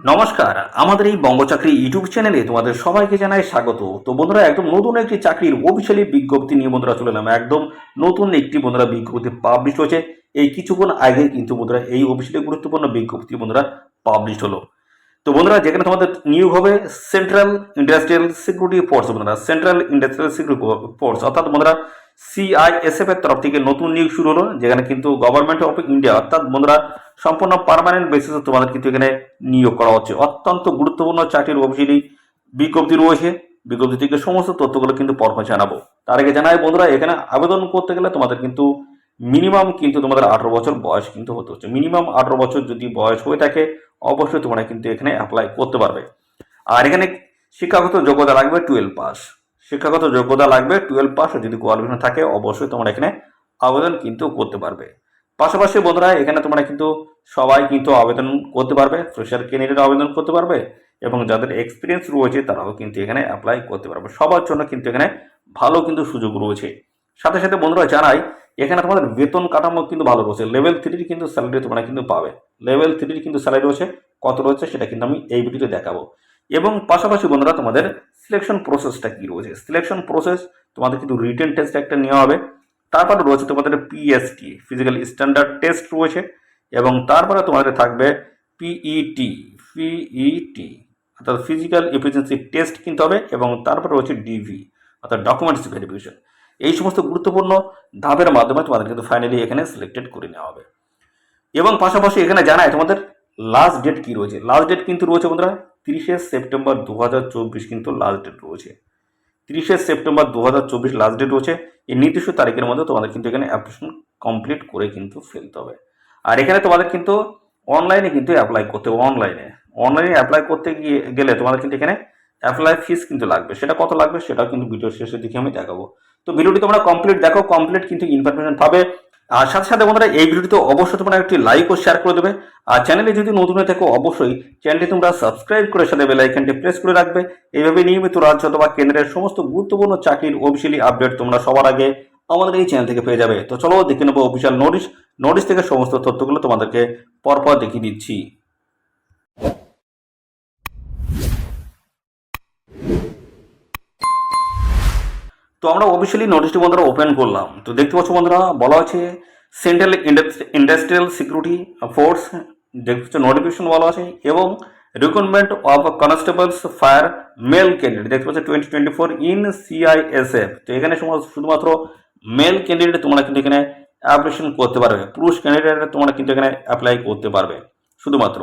নমস্কার, আমাদের এই বঙ্গচাকরি ইউটিউব চ্যানেলে তোমাদের সবাইকে জানাই স্বাগত। তো বন্ধুরা, একদম নতুন একটি চাকরির অফিসিয়ালি বিজ্ঞপ্তি নিয়ে বন্ধুরা চলে এলাম। একদম নতুন একটি বন্ধুরা বিজ্ঞপ্তি পাবলিশ হয়েছে। এই কিছুক্ষণ আগে কিন্তু বন্ধুরা এই অফিসিয়ালি গুরুত্বপূর্ণ বিজ্ঞপ্তি বন্ধুরা পাবলিশ হলো। তো বন্ধুরা, যেখানে তোমাদের নিয়োগ হবে সেন্ট্রাল ইন্ডাস্ট্রিয়াল সিকিউরিটি ফোর্স বন্ধুরা। সেন্ট্রাল ইন্ডাস্ট্রিয়াল সিকিউরিটি ফোর্স অর্থাৎ বন্ধুরা সিআইএসএফ এর তরফ থেকে নতুন নিয়োগ শুরু হলো, যেখানে কিন্তু গভর্নমেন্ট অফ ইন্ডিয়া অর্থাৎ বন্ধুরা, সম্পূর্ণ পার্মানেন্ট বেসিসে তোমাদের কিন্তু এখানে নিয়োগ করা হচ্ছে। অত্যন্ত গুরুত্বপূর্ণ চাকরির অফিসিয়ালি বিজ্ঞপ্তি রয়েছে। বিজ্ঞপ্তি থেকে সমস্ত তথ্যগুলো কিন্তু পরপর জানাব। তার আগে জানাই বন্ধুরা, এখানে আবেদন করতে গেলে তোমাদের কিন্তু মিনিমাম কিন্তু তোমাদের আঠারো বছর বয়স কিন্তু হতে হচ্ছে। মিনিমাম আঠারো বছর যদি বয়স হয়ে থাকে, অবশ্যই তোমরা কিন্তু এখানে অ্যাপ্লাই করতে পারবে। আর এখানে শিক্ষাগত যোগ্যতা লাগবে টুয়েলভ পাস শিক্ষাগত যোগ্যতা লাগবে টুয়েলভ পাস যদি কোয়ালিফিকেশন থাকে, অবশ্যই তোমরা এখানে আবেদন কিন্তু করতে পারবে। পাশাপাশি বন্ধুরা, এখানে তোমরা কিন্তু সবাই কিন্তু আবেদন করতে পারবে ফ্রেশার ক্যান্ডিডেট আবেদন করতে পারবে, এবং যাদের এক্সপিরিয়েন্স রয়েছে তারাও কিন্তু এখানে অ্যাপ্লাই করতে পারবে। সবার জন্য কিন্তু এখানে ভালো কিন্তু সুযোগ রয়েছে। সাথে সাথে বন্ধুরা জানাই, এখানে তোমাদের বেতন কাঠামো কিন্তু ভালো রয়েছে। লেভেল থ্রির কিন্তু স্যালারি তোমরা কিন্তু পাবে। লেভেল থ্রির কিন্তু স্যালারি রয়েছে। কত রয়েছে সেটা কিন্তু আমি এই ভিডিওতে দেখাবো। এবং পাশাপাশি বন্ধুরা, তোমাদের সিলেকশন প্রসেসটা কি রয়েছে? সিলেকশন প্রসেস তোমাদের কিন্তু রিটেন টেস্ট একটা নেওয়া হবে। তারপরে রয়েছে তোমাদের পিএসটি ফিজিক্যাল স্ট্যান্ডার্ড টেস্ট রয়েছে এবং তারপরে তোমাদের থাকবে পিইটি পিইটি অর্থাৎ ফিজিক্যাল এফিসিয়েন্সি টেস্ট কিনতে হবে এবং তারপরে রয়েছে ডিভি অর্থাৎ ডকুমেন্টস ভেরিফিকেশন এই সমস্ত গুরুত্বপূর্ণ ধাপের মাধ্যমে তোমাদের কিন্তু ফাইনালি এখানে সিলেক্টেড করে নেওয়া হবে। এবং পাশাপাশি এখানে জানায় তোমাদের লাস্ট ডেট কি রয়েছে? লাস্ট ডেট কিন্তু রয়েছে বন্ধুরা, তিরিশে সেপ্টেম্বর দু হাজার চব্বিশ কিন্তু লাস্ট ডেট রয়েছে। তিরিশে সেপ্টেম্বর দু হাজার চব্বিশ লাস্ট ডেট রয়েছে। এই নির্দিষ্ট তারিখের মধ্যে তোমাদের কিন্তু এখানে অ্যাপ্লিকেশন কমপ্লিট করে কিন্তু ফেলতে হবে। আর এখানে তোমাদের কিন্তু অনলাইনে কিন্তু অ্যাপ্লাই করতে হবে অনলাইনে অনলাইনে অ্যাপ্লাই করতে গিয়ে গেলে তোমাদের কিন্তু এখানে অ্যাপ্লাই ফিস কিন্তু লাগবে। সেটা কত লাগবে সেটাও কিন্তু ভিডিও শেষের দিকে আমি দেখাবো। তো ভিডিওটি তোমরা কমপ্লিট দেখো কমপ্লিট কিন্তু ইনফরমেশন পাবে। আর সাথে সাথে বন্ধুরা, এই ভিডিওটিতে অবশ্যই তোমরা একটি লাইক ও শেয়ার করে দেবে। আর চ্যানেলে যদি নতুন হয়ে থাকো, অবশ্যই চ্যানেলটি তোমরা সাবস্ক্রাইব করে সাথে বেল আইকনটি প্রেস করে রাখবে। এইভাবে নিয়মিত রাজ্য অথবা কেন্দ্রের সমস্ত গুরুত্বপূর্ণ চাকরির অফিসিয়ালি আপডেট তোমরা সবার আগে আমাদের এই চ্যানেল থেকে পেয়ে যাবে। তো চলো দেখে নেব অফিসিয়াল নোটিশ নোটিশ থেকে সমস্ত তথ্যগুলো তোমাদেরকে পরপর দেখিয়ে দিচ্ছি। তো আমরা অফিসিয়ালি নোটিশটি বন্ধুরা ওপেন করলাম। তো দেখতে পাচ্ছ বন্ধুরা, বলা আছে সেন্ট্রাল ইন্ডাস্ট্রিয়াল সিকিউরিটি ফোর্স দেখতে পাচ্ছ নোটিফিকেশন বলা আছে, এবং recruitment of constables fire male candidate দেখতে পাচ্ছ twenty twenty four in CISF তো এখানে শুধুমাত্র মেল ক্যান্ডিডেট তোমরা কিন্তু এখানে অ্যাপ্লিকেশন করতে পারবে, পুরুষ ক্যান্ডিডেট তোমরা কিন্তু এখানে অ্যাপ্লাই করতে পারবে, শুধুমাত্র।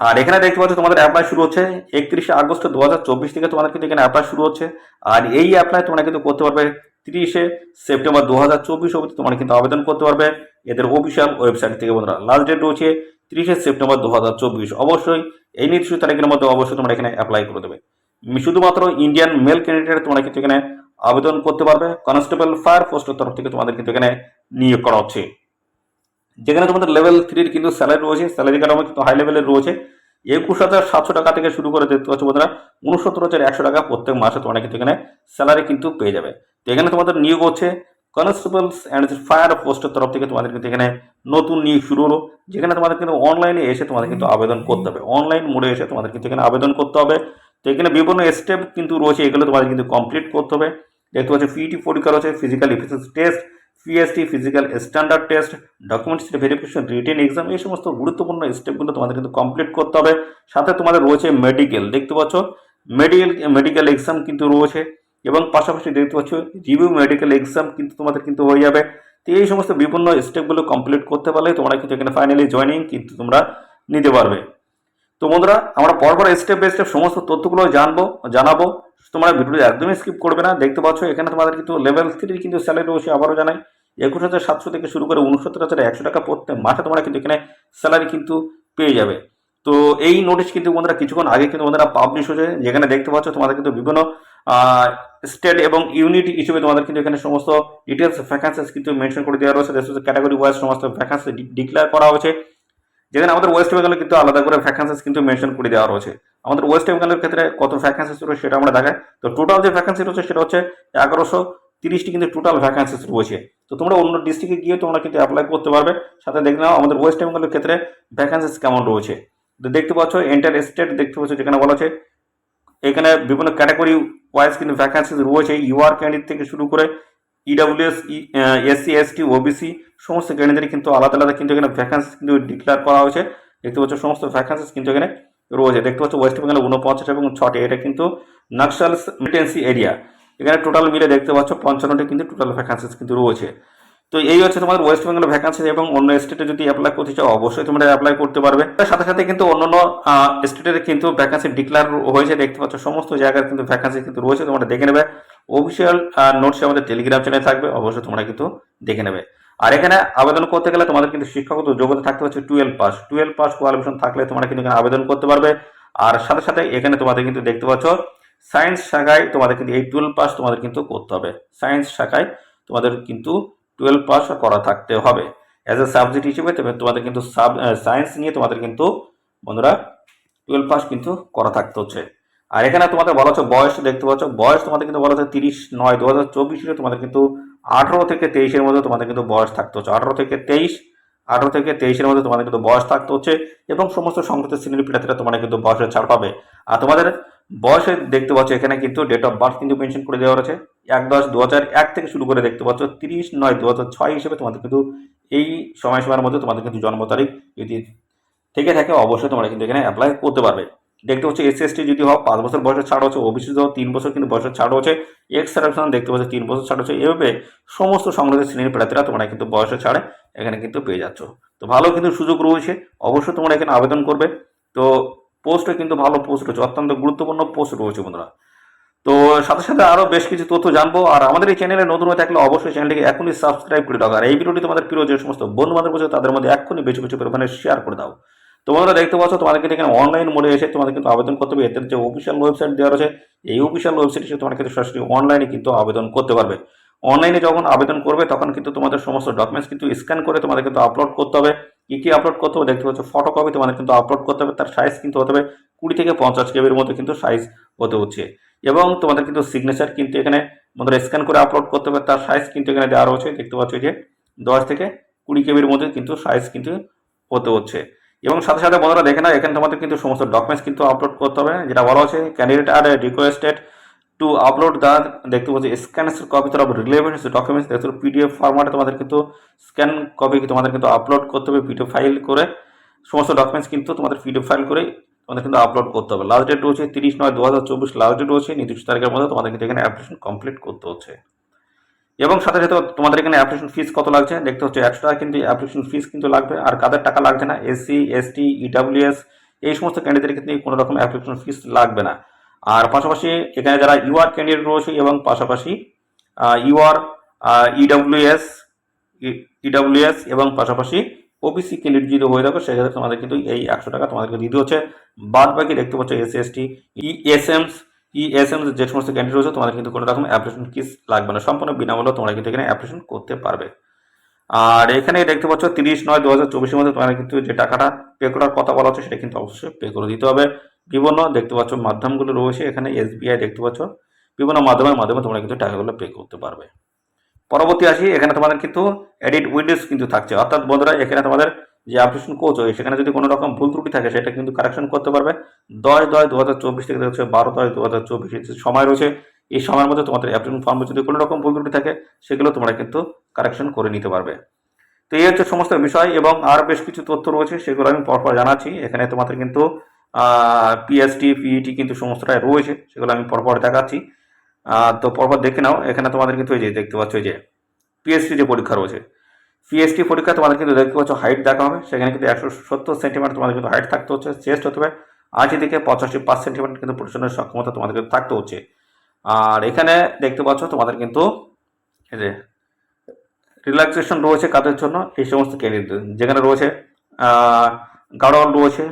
আর এখানে দেখতে পাচ্ছ তোমাদের অ্যাপ্লাই শুরু হচ্ছে একত্রিশে আগস্ট দু হাজার চব্বিশ থেকে তোমাদের কিন্তু এখানে অ্যাপ্লাই শুরু হচ্ছে। আর এই অ্যাপ্লাই তোমরা কিন্তু করতে পারবে তিরিশে সেপ্টেম্বর দু হাজার চব্বিশ অবধি তোমরা কিন্তু আবেদন করতে পারবে এদের অফিসিয়াল ওয়েবসাইট থেকে বন্ধুরা। লাস্ট ডেট রয়েছে তিরিশে সেপ্টেম্বর দু হাজার চব্বিশ। অবশ্যই এই নির্দিষ্ট তারিখের মধ্যে অবশ্যই তোমরা এখানে অ্যাপ্লাই করে দেবে। শুধুমাত্র ইন্ডিয়ান মেল ক্যান্ডিডেট তোমরা কিন্তু এখানে আবেদন করতে পারবে। কনস্টেবল ফায়ার ফোর্সের তরফ থেকে তোমাদের কিন্তু এখানে নিয়োগ করা হচ্ছে। যেখানে তোমাদের লেভেল থ্রির কিন্তু স্যালারি রয়েছে স্যালারি কাঠামো কিন্তু হাই লেভেলের রয়েছে। একুশ হাজার সাতশো টাকা থেকে শুরু করে দেখতে পাচ্ছ বন্ধুরা, উনসত্তর হাজার একশো টাকা প্রত্যেক মাসে তোমরা কিন্তু এখানে স্যালারি কিন্তু পেয়ে যাবে। তো এখানে তোমাদের নিয়োগ হচ্ছে কনস্টেবলস অ্যান্ড ফায়ার পোস্টের তরফ থেকে তোমাদের কিন্তু এখানে নতুন নিয়োগ শুরু হলো, যেখানে তোমাদের কিন্তু অনলাইনে এসে তোমাদের কিন্তু আবেদন করতে হবে। অনলাইন মোডে এসে তোমাদের কিন্তু এখানে আবেদন করতে হবে। তো এখানে বিভিন্ন স্টেপ কিন্তু রয়েছে, এগুলো তোমাদের কিন্তু কমপ্লিট করতে হবে। দেখতে পাচ্ছ পিইটি পরীক্ষা রয়েছে physical efficiency test PST physical standard test documents verification written exam এই সমস্ত গুরুত্বপূর্ণ স্টেপগুলো তোমাদের কিন্তু কমপ্লিট করতে হবে। সাথে তোমাদের রয়েছে মেডিকেল দেখতে পাচ্ছ? মেডিকেল মেডিকেল এক্সাম কিন্তু রয়েছে এবং পাশাপাশি দেখতে পাচ্ছ রিভিউ মেডিকেল এক্সাম কিন্তু তোমাদের কিন্তু হয়ে যাবে। তো এই সমস্ত বিভিন্ন স্টেপগুলো কমপ্লিট করতে পারলে তোমরা কিন্তু এখানে ফাইনালি জয়নিং কিন্তু তোমরা নিতে পারবে। তো বন্ধুরা, আমরা পরপর স্টেপ বাই স্টেপ সমস্ত তথ্যগুলো জানব, জানাব। তোমরা ভিডিওটি একদমই স্কিপ করবে না। দেখতে পাচ্ছ, এখানে তোমাদের কিন্তু লেভেল থ্রির কিন্তু স্যালারি রয়েছে, আবারও জানাই। একুশ হাজার সাতশো থেকে শুরু করে উনসত্তর হাজার একশো টাকা প্রত্যেক মাসে তোমরা কিন্তু এখানে স্যালারি কিন্তু পেয়ে যাবে। তো এই নোটিশ কিন্তু বন্ধুরা কিছুক্ষণ আগে কিন্তু বন্ধুরা পাবলিশ হয়েছে, যেখানে দেখতে পাচ্ছ তোমাদের কিন্তু বিভিন্ন স্টেট এবং ইউনিট হিসেবে তোমাদের কিন্তু এখানে সমস্ত ডিটেলস ভ্যাকান্সিস কিন্তু মেনশন করে দেওয়া রয়েছে। ক্যাটাগরি ওয়াইজ সমস্ত ভ্যাকান্সি ডিক্লেয়ার করা হয়েছে। যেখানে আমাদের ওয়েস্ট বেঙ্গলে কিন্তু আলাদা করে ভ্যাকান্সিস কিন্তু মেনশন করে দেওয়া রয়েছে। আমাদের ওয়েস্ট বেঙ্গলের ক্ষেত্রে কত ভ্যাকান্সিস রয়েছে সেটা আমরা দেখাই। তো টোটাল যে ভ্যাকান্সি রয়েছে সেটা হচ্ছে এগারোশো তিরিশটি কিন্তু টোটাল ভ্যাকান্সিস রয়েছে। তো তোমরা অন্য ডিস্ট্রিক্টে গিয়ে তোমরা কিন্তু অ্যাপ্লাই করতে পারবে। সাথে দেখে নাও, আমাদের ওয়েস্ট বেঙ্গলের ক্ষেত্রে ভ্যাকান্সিস কেমন রয়েছে। তো দেখতে পাচ্ছ এন্টার স্টেট দেখতে পাচ্ছ, যেখানে বলা আছে এখানে বিভিন্ন ক্যাটাগরি ওয়াইজ কিন্তু ভ্যাকান্সি রয়েছে। ইউআর ক্যান্ডিডেট থেকে শুরু করে ইডাব্লিউএস এসসি এসটি ওবিসি সমস্ত ক্যান্ডিডেট কিন্তু আলাদা আলাদা কিন্তু এখানে ভ্যাকান্সি কিন্তু ডিক্লেয়ার করা হয়েছে। দেখতে পাচ্ছ সমস্ত ভ্যাকান্সিস কিন্তু এখানে রয়েছে। দেখতে পাচ্ছ ওয়েস্ট বেঙ্গলে উনপঞ্চাশ এবং ছটি এটা কিন্তু নাকশাল মিটেন্সি এরিয়া এখানে টোটাল মিলে দেখতে পাচ্ছ পঞ্চান্নটি কিন্তু টোটাল ভ্যাকান্সিস কিন্তু রয়েছে। তো এই হচ্ছে তোমাদের ওয়েস্ট বেঙ্গলের ভ্যাকান্সি এবং অন্য স্টেটে যদি অ্যাপ্লাই করতে চাও, অবশ্যই তোমরা অ্যাপ্লাই করতে পারবে। তার সাথে সাথে কিন্তু অন্য অন্য স্টেটের কিন্তু ভ্যাকান্সি ডিক্লেয়ার হয়েছে। দেখতে পাচ্ছ সমস্ত জায়গার কিন্তু ভ্যাকান্সি কিন্তু রয়েছে। তোমরা দেখে নেবে। অফিসিয়াল নোটস আমাদের টেলিগ্রাম চ্যানেল থাকবে। অবশ্যই তোমরা কিন্তু দেখে নেবে। আর এখানে আবেদন করতে গেলে তোমাদের কিন্তু শিক্ষাগত যোগ্যতা থাকতে হচ্ছে twelve pass. Twelve pass qualification থাকলে তোমরা কিন্তু এখানে আবেদন করতে পারবে। আর সাথে সাথে এখানে তোমাদের কিন্তু দেখতে পাচ্ছ সায়েন্স শাখায় তোমাদের কিন্তু এই টুয়েলভ পাস তোমাদের কিন্তু করতে হবে। সায়েন্স শাখায় তোমাদের কিন্তু টুয়েলভ পাস করা থাকতে হবে। অ্যাজ এ সাবজেক্ট হিসেবে তোমাদের কিন্তু সাব সায়েন্স নিয়ে তোমাদের কিন্তু বন্ধুরা টুয়েলভ পাস কিন্তু করা থাকতে হচ্ছে। আর এখানে তোমাদের বলা হচ্ছে বয়স, দেখতে পাচ্ছ, বয়স তোমাদের কিন্তু বলা হচ্ছে তিরিশ নয়, দু হাজার চব্বিশে তোমাদের কিন্তু আঠারো থেকে তেইশের মধ্যে তোমাদের কিন্তু বয়স থাকতে হচ্ছে। আঠারো থেকে তেইশ, আঠারো থেকে তেইশের মধ্যে তোমাদের কিন্তু বয়স থাকতে হচ্ছে এবং সমস্ত সংগত শ্রেণির প্রার্থীরা তোমাদের কিন্তু বয়সের ছাড় পাবে। আর তোমাদের বয়সে দেখতে পাচ্ছ, এখানে কিন্তু ডেট অফ বার্থ কিন্তু মেনশন করে দেওয়া রয়েছে। এক দশ দু হাজার এক থেকে শুরু করে দেখতে পাচ্ছ, তিরিশ নয় দু হাজার ছয় হিসেবে তোমাদের কিন্তু এই সময়সীমার মধ্যে তোমাদের কিন্তু জন্ম তারিখ যদি থেকে থাকে। অবশ্যই তোমরা কিন্তু এখানে অ্যাপ্লাই করতে পারবে। দেখতে পাচ্ছ এসসি এসটি যদি হয় পাঁচ বছর বয়সের ছাড় হচ্ছে ওবিসি যদি তিন বছর কিন্তু বয়সের ছাড় হচ্ছে এক্স সার্ভিসন দেখতে পাচ্ছ তিন বছর ছাড় হচ্ছে, এভাবে সমস্ত সংগ্রহের শ্রেণির প্রার্থীরা তোমরা কিন্তু বয়সের ছাড়ে এখানে কিন্তু পেয়ে যাচ্ছ। তো ভালো কিন্তু সুযোগ রয়েছে, অবশ্যই তোমরা এখানে আবেদন করবে। তো পোস্টে কিন্তু ভালো পোস্ট রয়েছে, অত্যন্ত গুরুত্বপূর্ণ পোস্ট রয়েছে বন্ধুরা। তো সাথে সাথে আরও বেশ কিছু তথ্য জানব, আর আমাদের এই চ্যানেলে নতুন হয়ে থাকলে অবশ্যই চ্যানেলটিকে এখনই সাবস্ক্রাইব করে দাও, আর এই ভিডিওটি তোমাদের প্রিয় যে সমস্ত বন্ধু বান্ধব তাদের মধ্যে এখনই বেশি বেশি পরিমাণে শেয়ার করে দাও। তো বন্ধুরা দেখতে পাচ্ছ, তোমাদের কিন্তু এখানে অনলাইন মোডে এসে তোমাদের কিন্তু আবেদন করতে হবে। এদের যে অফিসিয়াল ওয়েবসাইট দেওয়া রয়েছে, এই অফিসিয়াল ওয়েবসাইটে এসে তোমরা কিন্তু সরাসরি অনলাইনে কিন্তু আবেদন করতে পারবে। অনলাইনে যখন আবেদন করবে, তখন কিন্তু তোমাদের সমস্ত ডকুমেন্টস কিন্তু স্ক্যান করে তোমাদের কিন্তু আপলোড করতে হবে। কী কী আপলোড করতে হবে, দেখতে পাচ্ছ ফটোকপি তোমাদের কিন্তু আপলোড করতে হবে। তার সাইজ কিন্তু হতে হবে কুড়ি থেকে পঞ্চাশ কেবির মধ্যে কিন্তু সাইজ হতে হচ্ছে। এবং তোমাদের কিন্তু সিগনেচার কিন্তু এখানে আমাদের স্ক্যান করে আপলোড করতে হবে। তার সাইজ কিন্তু এখানে দেওয়া রয়েছে, দেখতে পাচ্ছ যে দশ থেকে কুড়ি কেবির মধ্যে কিন্তু সাইজ কিন্তু হতে হচ্ছে। এবং সাথে সাথে বন্ধুরা দেখে না এখানে তোমাদের কিন্তু সমস্ত ডকুমেন্টস কিন্তু আপলোড করতে হবে। যেটা বলা হচ্ছে candidate are requested to upload the দেখতে পাচ্ছি scan copy of relevant documents দেখতে পিডিএফ ফরম্যাটে তোমাদের কিন্তু স্ক্যান কপি তোমাদের কিন্তু আপলোড করতে হবে পিডিএফ ফাইল করে। সমস্ত ডকুমেন্টস কিন্তু তোমাদের পিডিএফ ফাইল করে তোমাদের কিন্তু আপলোড করতে হবে। লাস্ট ডেট রয়েছে তিরিশ নয় দু হাজার চব্বিশ লাস্ট ডেট রয়েছে, নির্দিষ্ট তারিখের মধ্যে তোমাদের কিন্তু এখানে অ্যাপ্লিকেশন কমপ্লিট করতে হচ্ছে। এবং সাথে সাথে তোমাদের এখানে অ্যাপ্লিকেশন ফিস কত লাগছে? দেখতে হচ্ছে একশো টাকা কিন্তু অ্যাপ্লিকেশন ফিস কিন্তু লাগবে, আর কাদের টাকা লাগছে না? এসসি এসটি ইডাব্লিউএস এই সমস্ত ক্যান্ডিডেটের কিন্তু কোনো রকম অ্যাপ্লিকেশন ফিস লাগবে না। আর পাশাপাশি এখানে যারা ইউআর ক্যান্ডিডেট রয়েছে এবং পাশাপাশি ইউআর ইডাব্লিউএস ইডাব্লিউএস এবং পাশাপাশি ওবিসি ক্যান্ডিডেট যদি হয়ে থাকো, সেক্ষেত্রে তোমাদের কিন্তু এই একশো টাকা তোমাদেরকে দিতে হচ্ছে বাদ বাকি দেখতে পাচ্ছ এসসি এসটি ইএসএমস ইএসএম যে সমস্ত ক্যান্ডিডেট রয়েছে, তোমাদের কিন্তু কোনো রকম অ্যাপ্লিকেশন ফিস লাগবে না। সম্পূর্ণ বিনামূল্যে তোমরা কিন্তু এখানে অ্যাপ্লিকেশন করতে পারবে। আর এখানে দেখতে পাচ্ছ, তিরিশ নয় দু হাজার চব্বিশের মধ্যে তোমাদের কিন্তু যে টাকাটা পে করার কথা বলা হচ্ছে, সেটা কিন্তু অবশ্যই পে করে দিতে হবে। বিভিন্ন দেখতে পাচ্ছ মাধ্যমগুলো রয়েছে, এখানে এসবিআই দেখতে পাচ্ছ। বিভিন্ন মাধ্যমের মাধ্যমে তোমরা কিন্তু টাকাগুলো পে করতে পারবে। পরবর্তী আসি, এখানে তোমাদের কিন্তু এডিট উইন্ডোজ কিন্তু থাকছে। অর্থাৎ বন্ধুরা, এখানে তোমাদের যে অ্যাপ্লিকেশন কোচ হয় সেখানে যদি কোনো রকম ভুল ত্রুটি থাকে, সেটা কিন্তু কারেকশন করতে পারবে। দশ দশ দু হাজার চব্বিশ থেকে হচ্ছে বারো দশ দু হাজার চব্বিশ সময় রয়েছে, এই সময়ের মধ্যে তোমাদের অ্যাপ্লিকেশন ফর্মে যদি কোনো রকম ভুল ত্রুটি থাকে, সেগুলো তোমরা কিন্তু কারেকশন করে নিতে পারবে। তো এই হচ্ছে সমস্ত বিষয় এবং আর বেশ কিছু তথ্য রয়েছে, সেগুলো আমি পরপর জানাচ্ছি। এখানে তোমাদের কিন্তু পিএসটি পিইটি কিন্তু সমস্তটাই রয়েছে, সেগুলো আমি পরপর দেখাচ্ছি। তো পরপর দেখে নাও, এখানে তোমাদের কিন্তু এই যে, দেখতে পাচ্ছ যে পিএসটি যে পরীক্ষা রয়েছে পিএসটি পরীক্ষা তোমাদের কিন্তু দেখতে পাচ্ছ হাইট দেখা হবে। সেখানে কিন্তু একশো সত্তর সেন্টিমিটার তোমাদের কিন্তু হাইট থাকতে হচ্ছে চেস্ট হতে হবে। আশি থেকে পঁচাশি পাঁচ সেন্টিমিটার কিন্তু প্রচন্ডের সক্ষমতা তোমাদের কিন্তু থাকতে হচ্ছে। আর এখানে দেখতে পাচ্ছ তোমাদের কিন্তু এই যে রিল্যাক্সেশন রয়েছে কাদের জন্য? এই সমস্ত ক্যান্ডিডেট যেখানে রয়েছে গাড়োয়াল রয়েছে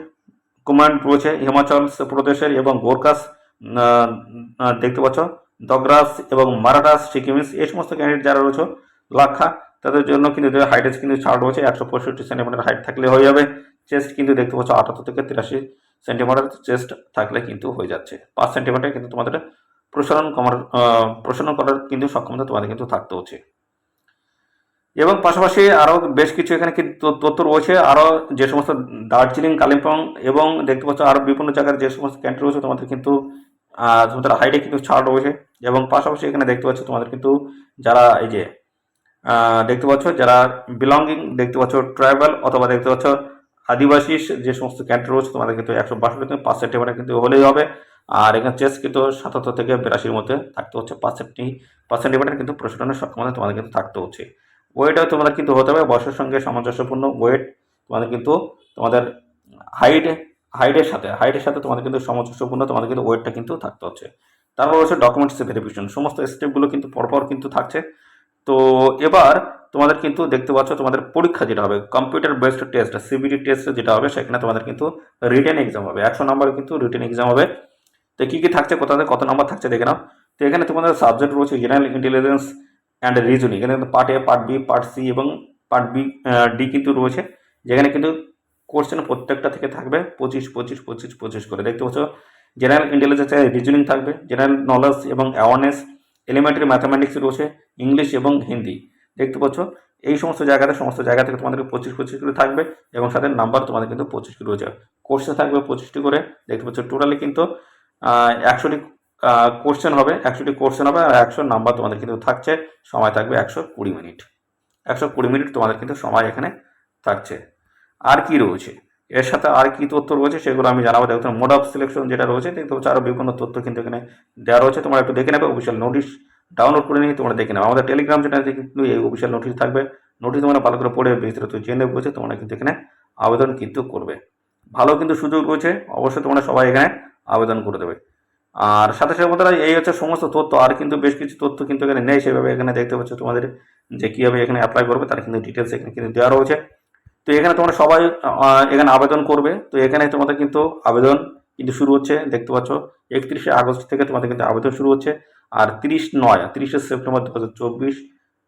কুমান্ড রয়েছে, হিমাচল প্রদেশের এবং গোরকাস দেখতে পাচ্ছ, দগ্রাস এবং মারাঠাস, সিকিমিস, এই সমস্ত ক্যান্ডিডেট যারা রয়েছে, লাক্ষা তাদের জন্য কিন্তু হাইটেজ কিন্তু ছাড় রয়েছে, একশো পঁয়ষট্টি সেন্টিমিটার হাইট থাকলে হয়ে যাবে। চেস্ট কিন্তু দেখতে পাচ্ছ আটাত্তর থেকে তিরাশি সেন্টিমিটার চেস্ট থাকলে কিন্তু হয়ে যাচ্ছে। পাঁচ সেন্টিমিটার কিন্তু তোমাদের প্রসারণ কমার প্রসারণ করার কিন্তু সক্ষমতা তোমাদের কিন্তু থাকতে হচ্ছে। এবং পাশাপাশি আরও বেশ কিছু এখানে কিন্তু তথ্য রয়েছে। আরও যে সমস্ত দার্জিলিং, কালিম্পং এবং দেখতে পাচ্ছ আরও বিভিন্ন জায়গার যে সমস্ত ক্যান্টি রয়েছে তোমাদের কিন্তু তোমাদের হাইটে কিন্তু ছাড় রয়েছে। এবং পাশাপাশি এখানে দেখতে পাচ্ছ তোমাদের কিন্তু যারা এই যে দেখতে পাচ্ছ যারা বিলঙ্গিং দেখতে পাচ্ছ ট্রাইবাল অথবা দেখতে পাচ্ছ আদিবাসী যে সমস্ত ক্যান্টি রয়েছে, তোমাদের কিন্তু একশো বাষট্টি থেকে পাঁচ সেন্টিমিটার কিন্তু হলেই হবে। আর এখানে চেস্ট কিন্তু সাতাত্তর থেকে বিরাশির মধ্যে থাকতে হচ্ছে পাঁচ সেন্টি পাঁচ সেন্টিমিটার কিন্তু প্রসারণের সক্ষমতা তোমাদের কিন্তু থাকতে হচ্ছে। ওয়েটও তোমাদের কিন্তু হতে হবে, বয়সের সঙ্গে সামঞ্জস্যপূর্ণ ওয়েট তোমাদের কিন্তু তোমাদের হাইট হাইটের সাথে হাইটের সাথে তোমাদের কিন্তু সামঞ্জস্যপূর্ণ, তোমাদের কিন্তু ওয়েটটা কিন্তু থাকতে হচ্ছে। তারপর হচ্ছে ডকুমেন্টস ভেরিফিকেশন সমস্ত স্টেপগুলো কিন্তু পরপর কিন্তু থাকছে। তো এবার তোমাদের কিন্তু দেখতে পাচ্ছ তোমাদের পরীক্ষা যেটা হবে computer based test CBT test যেটা হবে, সেখানে তোমাদের কিন্তু রিটেন এক্সাম হবে। একশো নম্বরে কিন্তু রিটেন এক্সাম হবে। তো কী কী থাকছে, কোথাতে কত নম্বর থাকছে দেখে নাও। তো এখানে তোমাদের সাবজেক্ট রয়েছে জেনারেল ইন্টেলিজেন্স অ্যান্ড রিজনিং এখানে কিন্তু part A part B part C এবং পার্ট বি ডি কিন্তু রয়েছে। যেখানে কিন্তু কোশ্চেন প্রত্যেকটা থেকে থাকবে পঁচিশ পঁচিশ পঁচিশ পঁচিশ করে। দেখতে পাচ্ছ জেনারেল ইন্টেলিজেন্স রিজনিং থাকবে। জেনারেল নলেজ এবং অ্যাওয়ারনেস এলিমেন্টারি ম্যাথামেটিক্স রয়েছে ইংলিশ এবং হিন্দি দেখতে পাচ্ছ? এই সমস্ত জায়গাতে, সমস্ত জায়গা থেকে তোমাদের পঁচিশ পঁচিশ করে থাকবে এবং সাথে নাম্বার তোমাদের কিন্তু পঁচিশ করে রয়েছে। কোর্সে থাকবে পঁচিশটি করে। দেখতে পাচ্ছ টোটালি কিন্তু একশোটি কোশ্চেন হবে একশোটি কোশ্চেন হবে আর একশো নাম্বার তোমাদের কিন্তু থাকছে। সময় থাকবে একশো কুড়ি মিনিট। একশো কুড়ি মিনিট তোমাদের কিন্তু সময় এখানে থাকছে। আর কি রয়েছে? এর সাথে আর কি তথ্য রয়েছে সেগুলো আমি জানাব। দেখো মোড অফ সিলেকশন যেটা রয়েছে, দেখতে আরও বিভিন্ন তথ্য কিন্তু এখানে দেওয়া রয়েছে। তোমরা একটু দেখে নেবে অফিসিয়াল নোটিশ ডাউনলোড করে নিয়ে তোমরা দেখে নেবে আমাদের টেলিগ্রাম চ্যানেলে কিন্তু এই অফিসিয়াল নোটিশ থাকবে। নোটিশ তোমরা ভালো করে পড়ে বিস্তারিত জেনে বুঝে তোমরা কিন্তু এখানে আবেদন কিন্তু করবে। ভালো কিন্তু সুযোগ রয়েছে, অবশ্যই তোমরা সবাই এখানে আবেদন করে দেবে। আর সাথে সাথে বন্ধুরা, এই হচ্ছে সমস্ত তথ্য। আর কিন্তু বেশ কিছু তথ্য কিন্তু এখানে নেই, সেভাবে এখানে দেখতে পাচ্ছ তোমাদের যে কীভাবে এখানে অ্যাপ্লাই করবে, তার কিন্তু ডিটেলস এখানে কিন্তু দেওয়া রয়েছে। তো এখানে তোমরা সবাই এখানে আবেদন করবে। তো এখানে তোমাদের কিন্তু আবেদন কিন্তু শুরু হচ্ছে, দেখতে পাচ্ছ। একত্রিশে আগস্ট থেকে তোমাদের কিন্তু আবেদন শুরু হচ্ছে। আর তিরিশ নয়, তিরিশে সেপ্টেম্বর দু হাজার চব্বিশ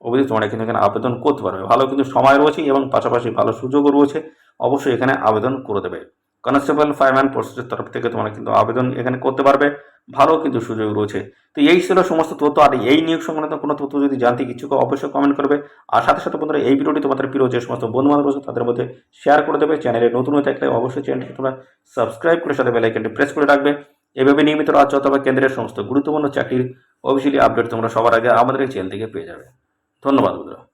অবধি তোমরা কিন্তু এখানে আবেদন করতে পারবে। ভালো কিন্তু সময় রয়েছে এবং পাশাপাশি ভালো সুযোগও রয়েছে। অবশ্যই এখানে আবেদন করে দেবে। কনস্টেবল ফায়ারম্যান ফোর্সের তরফ থেকে তোমরা কিন্তু আবেদন এখানে করতে পারবে। ভালো কিন্তু সুযোগ রয়েছে। তো এই ছিল সমস্ত তথ্য। আর এই নিয়োগ সংক্রান্ত কোনো তথ্য যদি জানতে ইচ্ছুক, অবশ্যই কমেন্ট করবে। আর সাথে সাথে বন্ধুরা, এই ভিডিওটি তোমাদের প্রিয় যে সমস্ত বন্ধু বান্ধব রয়েছে, তাদের মধ্যে শেয়ার করে দেবে। চ্যানেলে নতুন হয়ে থাকলে অবশ্যই চ্যানেলটি তোমরা সাবস্ক্রাইব করে সাথে বেলাইকনটি প্রেস করে রাখবে। এভাবে নিয়মিত রাজ্য অথবা কেন্দ্রের সমস্ত গুরুত্বপূর্ণ চাকরির অফিসিয়ালি আপডেট তোমরা সবার আগে আমাদের এই চ্যানেল থেকে পেয়ে যাবে। ধন্যবাদ বন্ধুরা।